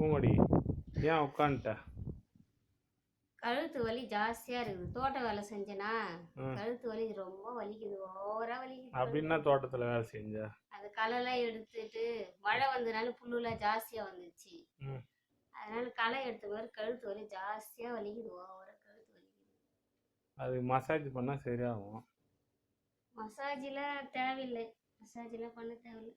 பூங்கொடி ஏன் உட்காந்துட்ட கழுத்து வலி ஜாஸ்தியா இருக்குது. தோட்ட வேலை செஞ்சேனா. கழுத்து வலி ரொம்ப வலிக்குது ஓவரா வலிக்குது அப்படின்னா தோட்டத்துல வேலை செஞ்ச? அது களைலாம் எடுத்துட்டு மழை வந்ததுனால புல்லுலாம் ஜாஸ்தியா வந்துச்சு. அதனால களை எடுத்த மாதிரி கழுத்து வலி ஜாஸ்தியா வலிக்குது ஓவரா கழுத்து வலிக்குது. அது மசாஜ் பண்ணா சரியாகும். மசாஜ்லாம் தேவையில்லை. மசாஜ்லாம் பண்ண தேவையில்லை.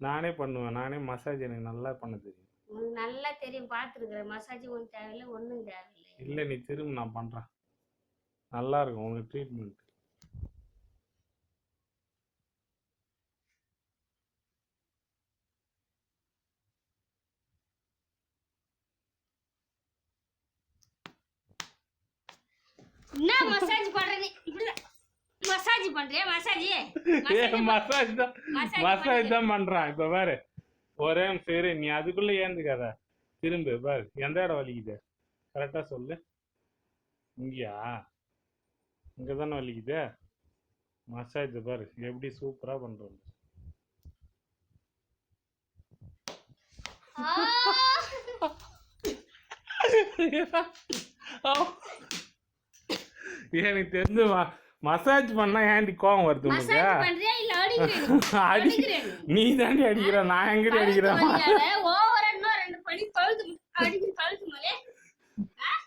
நானே பண்ணுவேன். நானே மசாஜ் எனக்கு நல்லா பண்ண தெரியும். உனக்கு நல்லா தெரியும் பார்த்துருக்குறேன். மசாஜ் ஒன்றும் தேவையில்லை ஒன்றும் தேவையில்லை. இல்லை நீ திரும்ப நான் பண்றேன். நல்லா இருக்கும் உனக்கு ட்ரீட்மெண்ட் என்ன மசாஜ் பண்ற நீ மசாஜ் பண்றியா? மசாஜ்? மசாஜ் தான் மசாஜ் தான் பண்றான். இப்ப பாரு. ஒரே சரி நீ அதுக்குள்ள ஏந்துக்காத. திரும்ப பாரு. எந்த இடம் வலிக்குது? கரெக்டா சொல்லு. இங்கயா? இங்க தானே வலிக்குது? மசாஜ் பாரு. எப்படி சூப்பரா பண்றோம் எனக்கு தெரிஞ்சு மசாஜ் பண்ணா ஏன்டி கோவம் வருது உனக்கு அடி. நீ தாண்டி அடிக்கிற நான் எங்கடி அடிக்கிறேன்?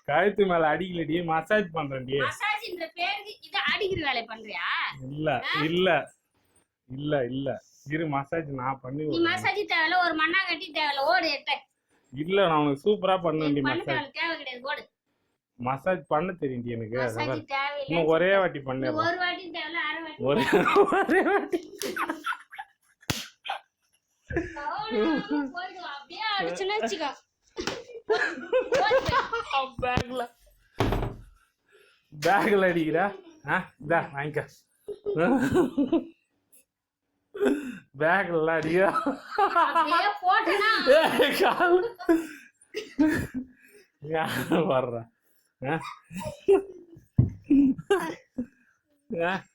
கழுத்து மேலே அடிக்கலடி. மசாஜ் பண்றேன்டி. மசாஜ்ன்ற பேருக்கு இத அடிக்கிற வேலை பண்றியா? இல்ல இல்ல. இல்ல இல்ல. இரு மசாஜ் நான் பண்ணி நீ. மசாஜ் தேவையில்ல ஒரு மண்ணாங்கட்டி தேவையில்ல ஓடு எட்ட இல்ல நான் உனக்கு சூப்பரா பண்ணுவேன்டி பண்ண மசாஜ். தேவை கிடையாது ஓடு. மசாஜ் பண்ண தெரியும்டி எனக்கு. இன்னும் ஒரே வாட்டி நீ பண்ணிடுறேன் ஒரு ஒரே வாட்டி. பேக்ல. பேக்ல அடிக்கிறா? ஆ இதா வாங்கிக்க. பேக்ல அடிக்கிறா. அப்படியே போட்டனா?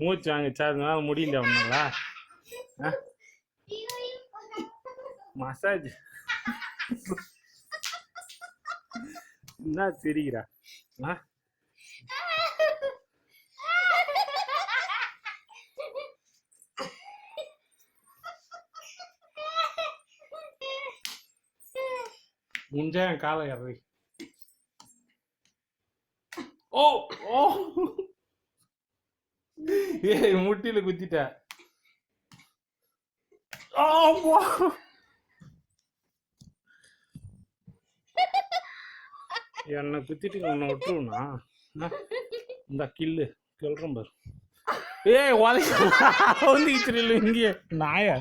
மூச்சு வாங்கிச்சா அதனால முடியல ஒண்ணுங்களா மசாஜ் என்ன சிரிக்கிறா ஆ முடிஞ்சா என் காலை ஏறி ஓ ஓ. ஏய் முட்டில குத்திட்ட. ஆ, போ. என்னை குத்திட்டு உன்னை விட்டுருவனா? இந்த கில்லு சொல்றேன் பாரு. ஏய் உதவி வந்துக்கிச்சு இங்கேயே. நாயா?